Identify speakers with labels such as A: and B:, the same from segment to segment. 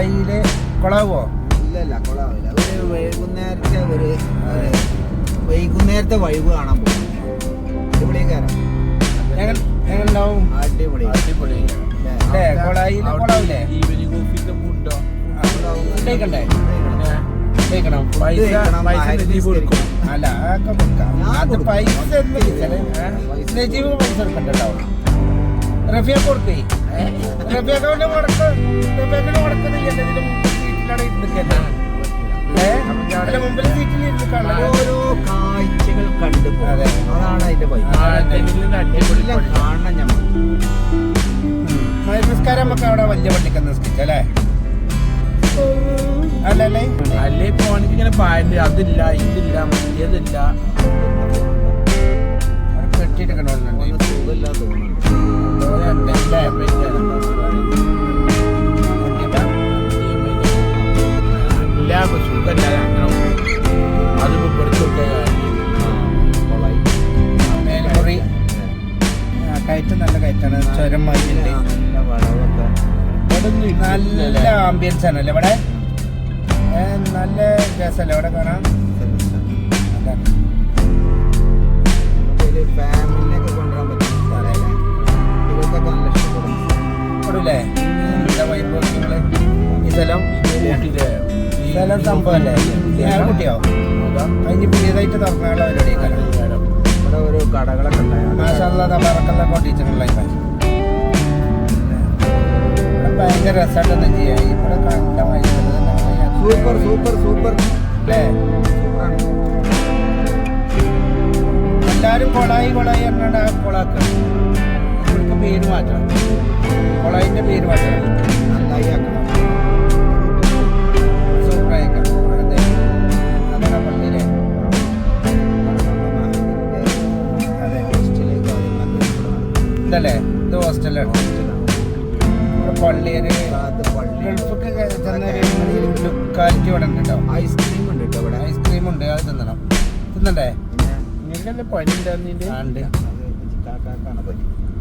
A: കൊളായിൽ കൊളാവോ?
B: ഇല്ലല്ല കൊളാവില്ല. ഒരു വൈകുന്നേരത്തെ ഒരു വൈകുന്നേരത്തെ വൈബ് കാണാൻ പോകും. അടിപൊളി കയറാം
A: എങ്ങനെ എങ്ങനെണ്ടാവും
B: അടിപൊളി.
C: അടിപൊളി.
A: അല്ലേ? കൊളായിൽ കൊളാവില്ലേ?
C: ഈവനിങ് ഓഫീസിന്റെ ഫുഡോ
A: കഴിക്കണ്ടേ? കഴിക്കണം.
C: പൈസ പൈസ
B: മഹരി
C: നജീബ് കൊടുക്കും.
A: അല്ല അതൊക്കെ കൊടുക്കാം. അത് പൈസ ഒന്നും ഇല്ലല്ലേ? നജീബ് പൈസ കൊടുക്കണ്ടോ റഫിയ കൊടുക്കേ. മുടക്ക് മുമ്പിൽ ഏഹ് കണ്ടോ
B: ഓരോ കാഴ്ചകൾ കണ്ടു
A: അതെ.
B: അതാണ് അതിന്റെ എല്ലാം കാണണം ഞമ്മൾ
A: നമസ്കാരം നമുക്ക് അവിടെ വലിയ പള്ളിക്ക് നിസ്കരിച്ചല്ലേ അല്ലല്ലേ
C: അല്ലേ പോണെങ്കിൽ ഇങ്ങനെ പായണ്ട് അതില്ല ഇതില്ല മറ്റേതില്ല.
A: കെട്ടിട്ട്
B: ഒന്ന്
C: ഇല്ല സുഖല്ല അങ്ങനെ അത് പഠിച്ചു.
A: മേൽമുറി കയറ്റം. നല്ല കയറ്റാണ്. ചുരം മതിലുണ്ട്
B: നല്ല
A: ആംബിയൻസ് ആണല്ലേ ഇവിടെ? നല്ല രസമല്ലേ ഇവിടെ കാണാൻ? സ്ഥലം സംഭവല്ലേ? ഞാൻ കുട്ടിയോ അതിന് പുതിയതായിട്ട് തുറക്കാനുള്ള അവരുടെ
B: ഇവിടെ ഒരു കടകളൊക്കെ ഉണ്ടായിരുന്നു
A: കോട്ടീച്ചറുള്ള ഭയങ്കര രസമായിട്ടൊന്നും ചെയ്യാം. ഇവിടെ കണ്ട
B: സൂപ്പർ സൂപ്പർ സൂപ്പർ.
A: അല്ലേ?
B: എല്ലാവരും
A: എല്ലാരും കൊളായി കൊളായി എന്നാണ് ആ കൊളാക്ക്. ഇവർക്ക് പേര് മാറ്റണം. കൊളായിന്റെ പേര് മാറ്റണം.
B: നന്നായി ആക്കണം.
A: പള്ളിയൊരു ഗൾഫൊക്കെ ചെന്നൊരു ലുക്കാലിറ്റി ഇവിടെ ഉണ്ട് കേട്ടോ
B: ഐസ്ക്രീം ഉണ്ട് കേട്ടോ ഇവിടെ.
A: ഐസ്ക്രീം ഉണ്ട്. അത് തിന്നണം. തിന്നണ്ടേ?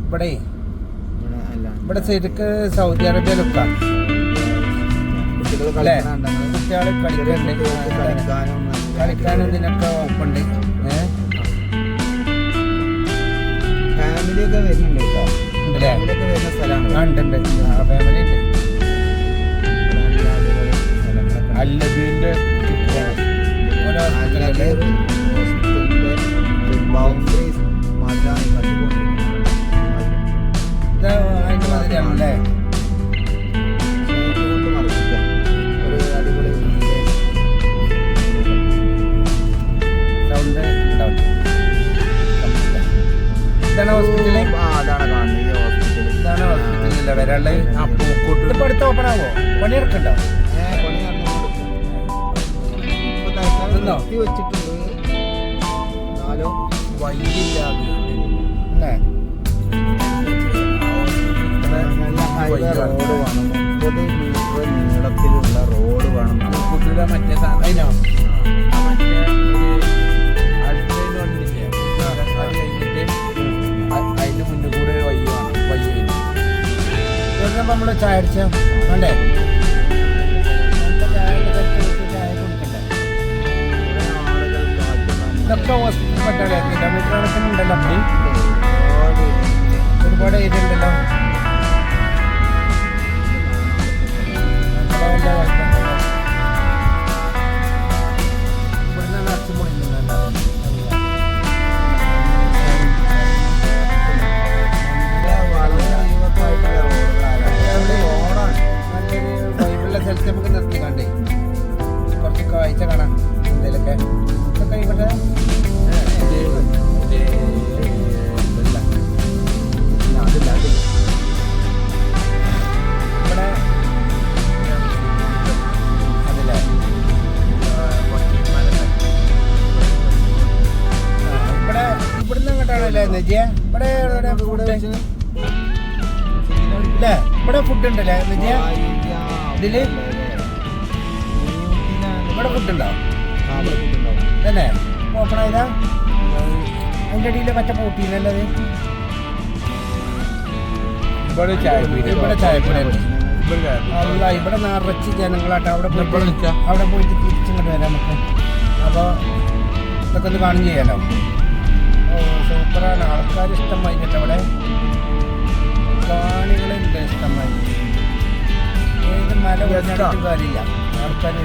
A: ഇവിടെ?
B: ഇവിടെ
A: ശരിക്ക് സൗദി അറേബ്യ ലുക്കാണ്
B: കുട്ടികൾ
A: കളിക്കണ്ട്.
B: കളിക്കാനും
A: ഇതിനൊക്കെ ഒപ്പുണ്ട് ഏഹ്
B: ഫാമിലി ഒക്കെ വരുന്നുണ്ട് കേട്ടോ. സ്ഥലമാണ്.
A: ആ ഉണ്ട് ഉണ്ട് ഫാമിലി ഉണ്ട്. ഹോസ്പിറ്റലില്ല
C: ആ പൂക്കോട്ട്
A: ഇപ്പൊ അടുത്ത് ഓപ്പൺ ആവോ? പണിയെടുക്കണ്ടോ?
B: വെച്ചിട്ടുണ്ട്. എന്നാലും
C: വൈകില്ലാതെ
B: റോഡ് വേണം. മുപ്പത് മീറ്റർ നീളത്തിലുള്ള റോഡ് വേണം.
C: മറ്റേ സാധനം.
A: ചായ അടിച്ചോ വേണ്ടേ? ഇതൊക്കെ ഹോസ്പിറ്റൽ പെട്ടല്ലേ കിലോമീറ്റർ കണക്കിനുണ്ടല്ലോ അപ്പം.
B: ഒരുപാട്
A: ഏരിയ ഉണ്ടല്ലോ കാഴ്ച കാണാം എന്തേലൊക്കെ ഇതൊക്കെ ഇവിടെ
B: അതില്ല, അതില്ല.
A: ഇവിടെ അതില്ലേ ആ, ഇവിടെ
B: ഊട്ടിയിലാണ്
A: ഇവിടെ ഫുഡ് ഉണ്ടോ
B: ആ, ഇവിടെ food ഉണ്ടാവും.
A: തന്നെ ഓപ്പൺ ആയതാ അതിന്റെ അടിയിൽ മറ്റേ പൂട്ടിയില്ലല്ലോ അത്?
C: ഇവിടെ ചായ
A: ഇവിടെ ചായപ്പൊടി ഉണ്ട്.
C: ഒരു കാര്യം.
A: അല്ല ഇവിടെ നിറച്ച് ജനങ്ങളാട്ടെ. അവിടെ പോയിട്ട് അവിടെ പോയിട്ട് തിരിച്ചിങ്ങോട്ട് വരാം നമുക്ക്. അപ്പോൾ ഇതൊക്കെ ഒന്ന് കാണും ചെയ്യാലോ? ഓ സൂപ്പറാണ്. ആൾക്കാർ ഇഷ്ടമായി കേട്ടോ അവിടെ കാണികളുണ്ട് ഇഷ്ടമായി. ഏത് മല കാര്യമില്ല. ആൾക്കാർ